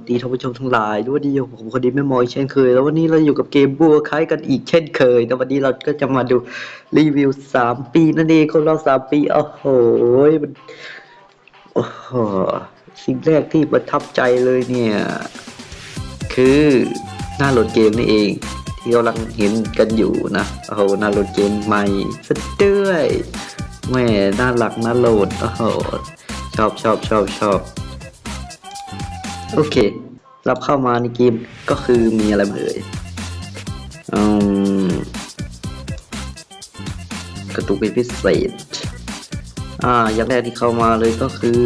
สวัสดีท่านผู้ชมทั้งหลายด้วยดีผมคนดีไม่มอยเช่นเคย แล้ววันนี้เราอยู่กับเกมบัวคล้ายกันอีกเช่นเคย แต่วันนี้เราก็จะมาดูรีวิวสามปีนั่นเองคนเราสามปีโอ้โหมันโอ้โหสิ่งแรกที่ประทับใจเลยเนี่ย คือหน้าโหลดเกมนี่เอง ที่กำลังเห็นกันอยู่นะโอ้โหหน้าโหลดเกมใหม่ซะด้วยแหม่น่ารักน่าโหลดโอ้โหชอบชอบชอบชอบ โอเครับเข้ามาในเกมก็คือมีอะไรบ้างเอ่ยอืมกระตุกเป็นพิเศษ อ่า อย่างแรกที่เข้ามาเลยก็คือ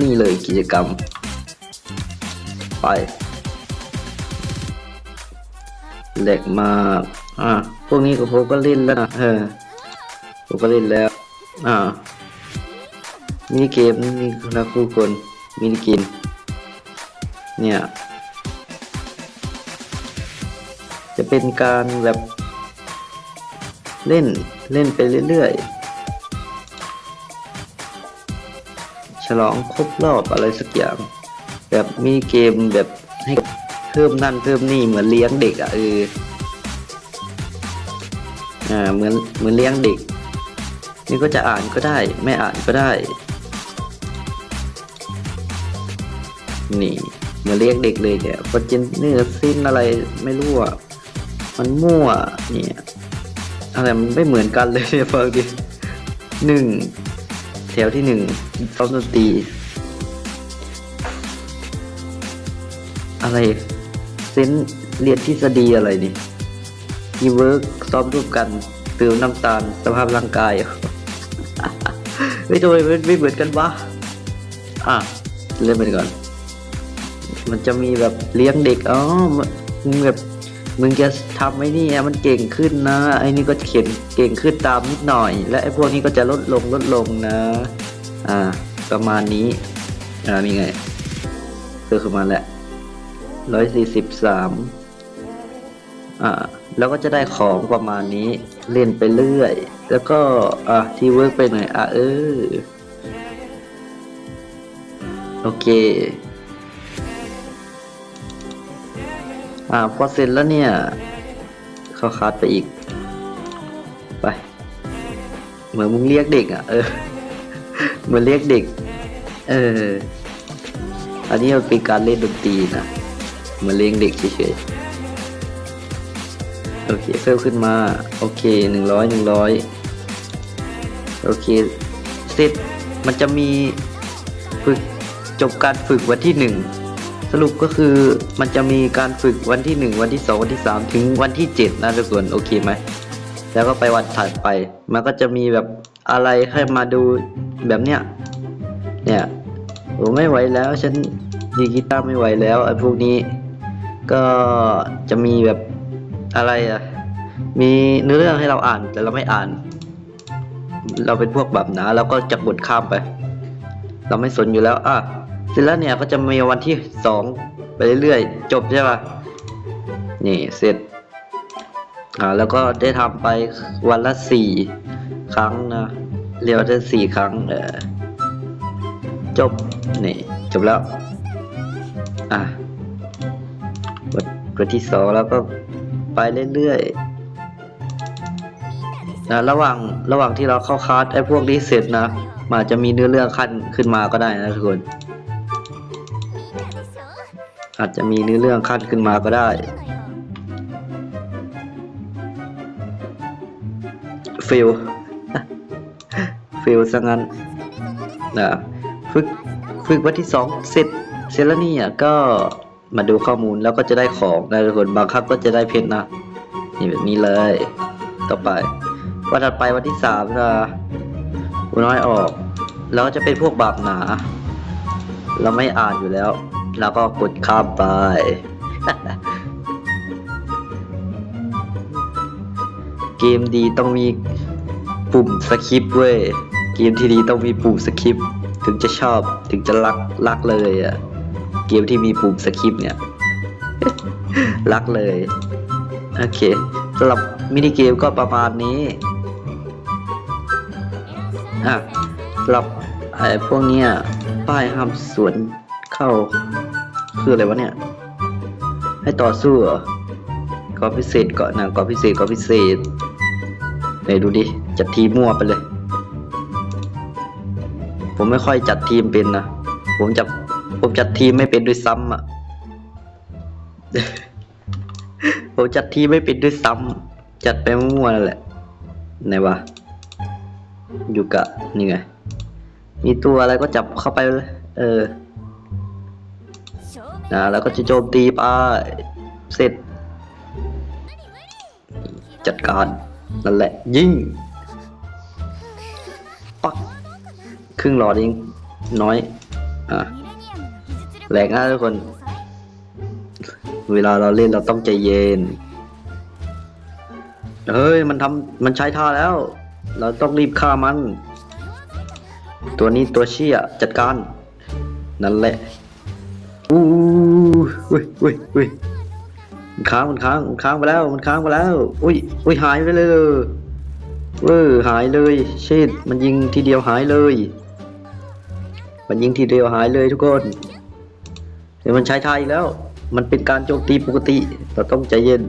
นี่เลยกิจกรรม ไปแหลกมา อ่า พวกนี้ก็ผมก็เล่นแล้วนะเออผมก็เล่นแล้ว อ่ามินิเกมนี่นะคู่คนมินิเกม เนี่ย จะเป็นการแบบเล่นเล่นไปเรื่อยๆ ฉลองครบรอบอะไรสักอย่าง แบบมีเกมแบบให้เพิ่มนั่นเพิ่มนี่เหมือนเลี้ยงเด็กอะเอออ่าเหมือนเหมือนเลี้ยงเด็ก นี่ก็จะอ่านก็ได้ ไม่อ่านก็ได้ นี่ มาเรียกเด็กเลยเนี่ยพอจินเนื้อสิ้นอะไรไม่รู้อะ มันมั่วเนี่ยอะไรมันไม่เหมือนกันเลยเนี่ยฟังดิหนึ่งแถวที่หนึ่งซ้อมดนตรีอะไรเซนเรียนทฤษฎีอะไรนี่ทีเวิร์กซ้อมร่วมกันเติมน้ำตาลสภาพร่างกายไม่โดยมันไม่เหมือนกันวะอะเล่นไปก่อน มันจะมีแบบเลี้ยงเด็กอ๋อมึงแบบมึงจะทำไอ้นี่มันเก่งขึ้นนะไอ้นี่ก็เขียนเก่งขึ้นตามนิดหน่อย และไอ้พวกนี้ก็จะลดลงลดลงนะ อ่า ประมาณนี้ อ่านี่ไงก็คือมาแหละร้อยสี่สิบสามอ่าแล้วก็จะได้ของประมาณนี้เล่นไปเรื่อย แล้วก็อะที่เวิร์กไปหน่อยอะเออโอเค อ่าพอเสร็จแล้วเนี่ย เขาคัดไปอีก ไป เหมือนมึงเรียกเด็กอะ เออ เหมือนเรียกเด็ก เออ อันนี้มันเป็นการเล่นดนตรีนะเหมือนเลี้ยงเด็กเฉยๆ โอเค เพิ่มขึ้นมา โอเคหนึ่งร้อยหนึ่งร้อยโอเค เสร็จ มันจะมีฝึกจบการฝึกวันที่หนึ่ง สรุปก็คือมันจะมีการฝึกวันที่หนึ่งวันที่สองวันที่สามถึงวันที่เจ็ดนะทุกคนโอเคไหมแล้วก็ไปวันถัดไป มันก็จะมีแบบอะไรให้มาดูแบบเนี้ยเนี่ยโอ้ไม่ไหวแล้วฉันดีกีตาร์ไม่ไหวแล้วไอ้พวกนี้ ก็จะมีแบบอะไรอะมีเนื้อเรื่องให้เราอ่านแต่เราไม่อ่าน เราเป็นพวกแบบหนาเราก็จับบทข้ามไป เราไม่สนอยู่แล้วอะ เสร็จแล้วเนี่ยก็จะมีวันที่สองไปเรื่อยๆ จบใช่ป่ะ นี่เสร็จ อ่าแล้วก็ได้ทำไปวันละสี่ครั้งนะเรียกว่าได้สี่ครั้งเออจบ นี่ จบแล้ว อะวันที่สองแล้วก็ไปเรื่อยๆนะระหว่างระหว่างที่เราเข้าคลาสไอ้พวกนี้เสร็จนะมันอาจจะมีเนื้อเรื่องขั้นขึ้นมาก็ได้นะทุกคน อาจจะมีเนื้อเรื่องขั้นขึ้นมาก็ได้ ฟิลฟิลซะงั้นนะฝึกฝึกวันที่สองเสร็จเสร็จแล้วนี่อะก็มาดูข้อมูลแล้วก็จะได้ของในะทุกคนบางครั้งก็จะได้เพชรนะนี่แบบนี้เลย ต่อไป วันถัดไปวันที่สามนะอุน้อยออก แล้วจะเป็นพวกบาปหนา เราไม่อ่านอยู่แล้ว แล้วก็กดข้ามไปเกมดีต้องมีปุ่มสคริปเว้ยเกมที่ดีต้องมีปุ่มสคริปถึงจะชอบถึงจะรักรักเลยอะ่ะเกมที่มีปุ่มสคริปเนี่ยรักเลยโอเคสำหรับมินิเกมก็ประมาณนี้อะสำหรับไอ้พวกเนี้ยป้ายห้ามสวน เข้า คืออะไรวะเนี่ย ให้ต่อสู้เหรอก็พิเศษเก่อนนะก็พิเศษก็พิเศษไหนดูดิ จัดทีมมั่วไปเลย ผมไม่ค่อยจัดทีมเป็นนะ ผมจับผมจัดทีมไม่เป็นด้วยซ้ำอะ ผมจัดทีมไม่เป็นด้วยซ้ำจัดไปมั่วๆนั่นแหละ ไหนวะ อยู่กะนี่ไง มีตัวอะไรก็จับเข้าไปเลย เออ นะแล้วก็จะโจมตีไปเสร็จ จัดการนั่นแหละ ยิงปักครึ่งหลอดเองน้อยอะแหลกนะทุกคน เวลาเราเล่นเราต้องใจเย็น เฮ้ย มันทำมันใช้ท่าแล้ว เราต้องรีบฆ่ามัน ตัวนี้ตัวเชี่ยจัดการ นั่นแหละ อู้อุ้ยอุ้ยอุ้ยมันค้างมันค้างมันค้างไปแล้วมันค้างไปแล้วอุ้ยอุ้ยหายไปเลยเว้อหายเลยเชิดมันยิงทีเดียวหายเลย มันยิงทีเดียวหายเลยทุกคนเดี๋ยวมันใช้ท่าอีกแล้ว มันเป็นการโจมตีปกติเราต้องใจเย็น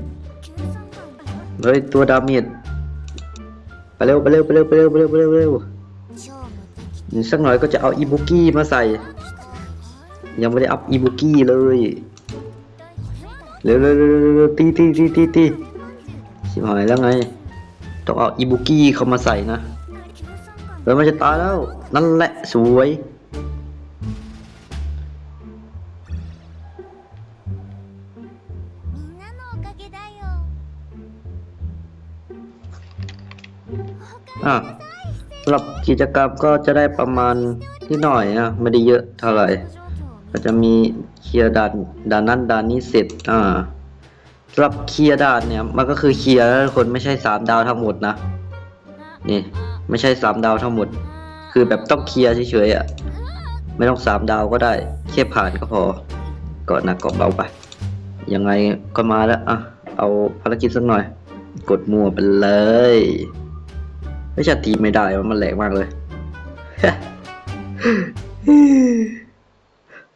เฮ้ยตัวดาเมจไปเร็วไปเร็วไปเร็วไปเร็วไปเร็วไปเร็วไปเร็วสักหน่อยก็จะเอาอีบุกี้มาใส่ ยังไม่ได้อัพอีบุกี้เลยเร็วเร็วเตีตีตีตีตีชิบหายแล้วไง ต้องเอาอีบุกี้เข้ามาใส่นะแล้วมันจะตายแล้ว นั่นแหละสวยอะสำหรับกิจกรรมก็จะได้ประมาณที่หน่อยนะไม่ได้เยอะเท่าไหร่ ก็จะมีเคลียร์ด่านด่านนั้นด่านนี้เสร็จอ่าสำหรับเคลียร์ด่านเนี่ยมันก็คือเคลียร์แล้วคนไม่ใช่สามดาวทั้งหมดนะนี่ไม่ใช่สามดาวทั้งหมด คือแบบต้องเคลียร์เฉยๆอะไม่ต้องสามดาวก็ได้แค่ผ่านก็พอก็หนักก็เบาไปยังไงก็มาแล้วอะเอาภารกิจสักหน่อย กดมัวไปเลยไม่ใช่ตีไม่ได้มันแหลกมากเลย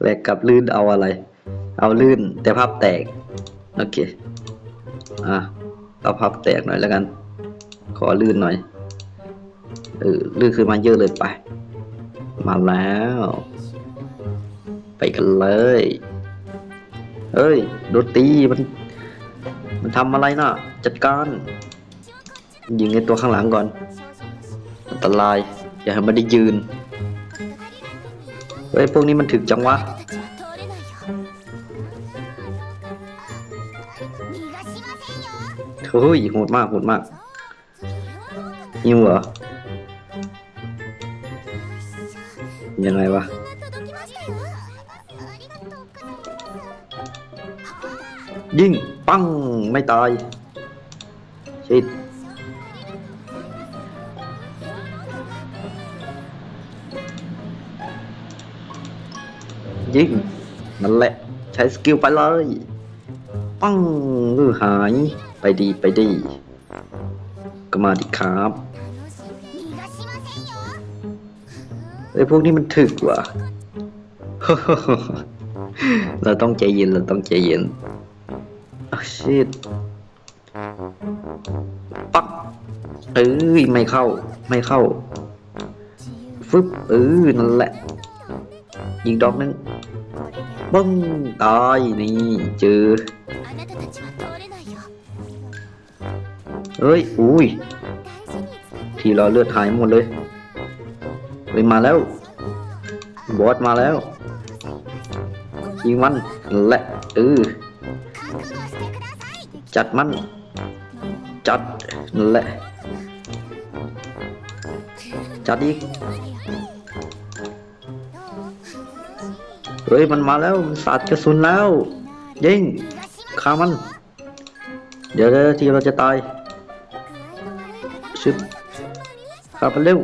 แหลกกับลื่นเอาอะไร เอาลื่นแต่ภาพแตก โอเค อะ เอาภาพแตกหน่อยแล้วกัน ขอลื่นหน่อย เออ ลื่นขึ้นมาเยอะเลยไป มาแล้ว ไปกันเลยเฮ้ย โดนตีมัน มันทำอะไรน่ะ จัดการ ยิงไอ้ตัวข้างหลังก่อน อันตราย อย่าให้มันได้ยืน ฮ้ยพวกนี้มันถึกจังวะเฮ้ยโหดมากโหดมากยิงเหรอยังไงวะยิงปังไม่ตายชิด ริงนั่นแหละ ใช้สกิลไปเลย ปังหือหาย ไปดีไปดี ก็มาดิครับไอ้พวกนี้มันถึกว่ะ เราต้องใจเย็น เราต้องใจเย็นอ้ชิดปักเอ้ย ไม่เข้า ไม่เข้า ฟึบเออนั่นแหละ ยิงดอกนึงบึ้งตายนี่เจอเฮ้ยอุ้ย ทีเราเลือดหายหมดเลยเฮ้ยมาแล้ว บอสมาแล้วยิงมันและเออจัดมัน จัดและจัดอีก เฮ้ยมันมาแล้วมันสาดกระสุนแล้วยิงฆ่ามัน เดี๋ยวทีเราจะตายชึบฆ่ามันเร็ว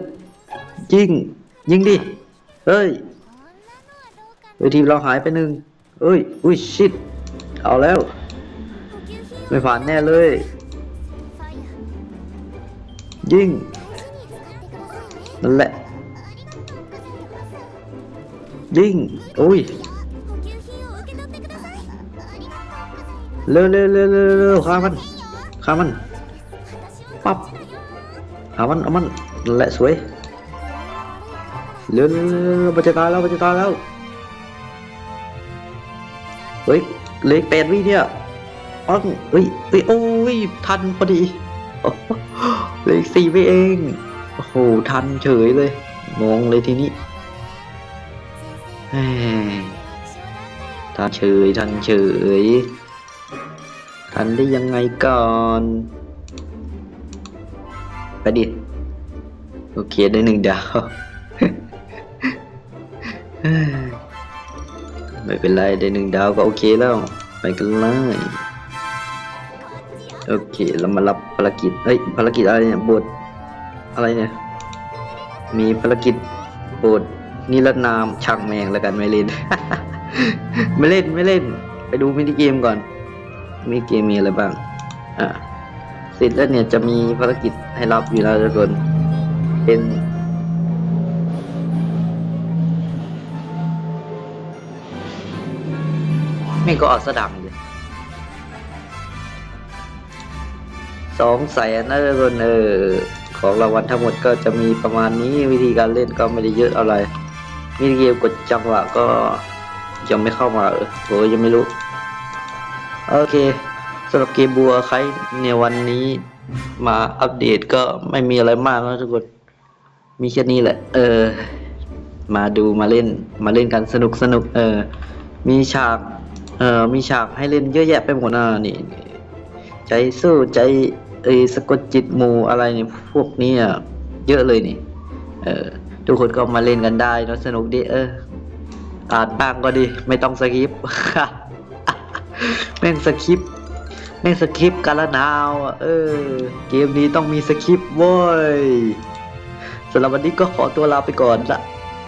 ยิงยิงดิเฮ้ยเฮ้ยทีเราหายไปหนึ่งเอ้ยอุ้ยชิดเอาแล้ว ไม่ผ่านแน่เลย ยิง ดิ้งอุ้ยเร็วเร็วเร็วเร็วฆ่ามันฆ่ามันปั๊บเอามันเอามันแหละสวยเร็วเร็วเร็วมันจะตายแล้วมันจะตายแล้วเฮ้ยเล็กเป็ดวิเนี่ยอ้องเฮ้ยเฮ้ยโอ้ยทันพอดีเล็กสี่ไปเองโอ้โหทันเฉยเลยงงเลยทีนี้ แหมทันเฉยทันเฉยทันได้ยังไงก่อนไปดิโอเคได้หนึ่งดาวไม่เป็นไรได้หนึ่งดาวก็โอเคแล้วไปกันเลยโอเคเรามารับภารกิจเฮ้ยภารกิจอะไรเนี่ยบทอะไรเนี่ยมีภารกิจบท นิรนามช่างแมงแล้วกันไม่เล่น ไม่เล่นไม่เล่น ไปดูมินิเกมก่อนมินิเกมมีอะไรบ้าง อะเสร็จแล้วเนี่ยจะมีภารกิจให้รับอยู่แล้วทุกคนเป็นแม่ก็ออกสดังเลยสองแสนนะทุกคนเออของรางวัลทั้งหมดก็จะมีประมาณนี้วิธีการเล่นก็ไม่ได้เยอะอะไร วิธีเกมกดจังหวะก็ยังไม่เข้ามาเออโหยังไม่รู้ โอเคสำหรับเกมบัวใครในวันนี้มาอัปเดตก็ไม่มีอะไรมากนะทุกคน มีแค่นี้แหละ เออ มาดูมาเล่นมาเล่นกันสนุกสนุกเออ มีฉาก เออมีฉากให้เล่นเยอะแยะไปหมดนะนี่ ใจสู้ใจเอยสะกดจิตหมูอะไรเนี่ยพวกนี้อะเยอะเลยนี่ เออ ทุกคนก็มาเล่นกันได้นะสนุกดีเอออ่านบ้างก็ดี ไม่ต้องสคริปแม่งสคริปต์แม่งสคริปต์กันละนาวเออ เกมนี้ต้องมีสคริปต์เว้ยสำหรับวันนี้ก็ขอตัวลาไปก่อนละ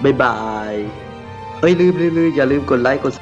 บ๊ายบายเฮ้ยลืมลืมลืมอย่าลืมกดไลค์กด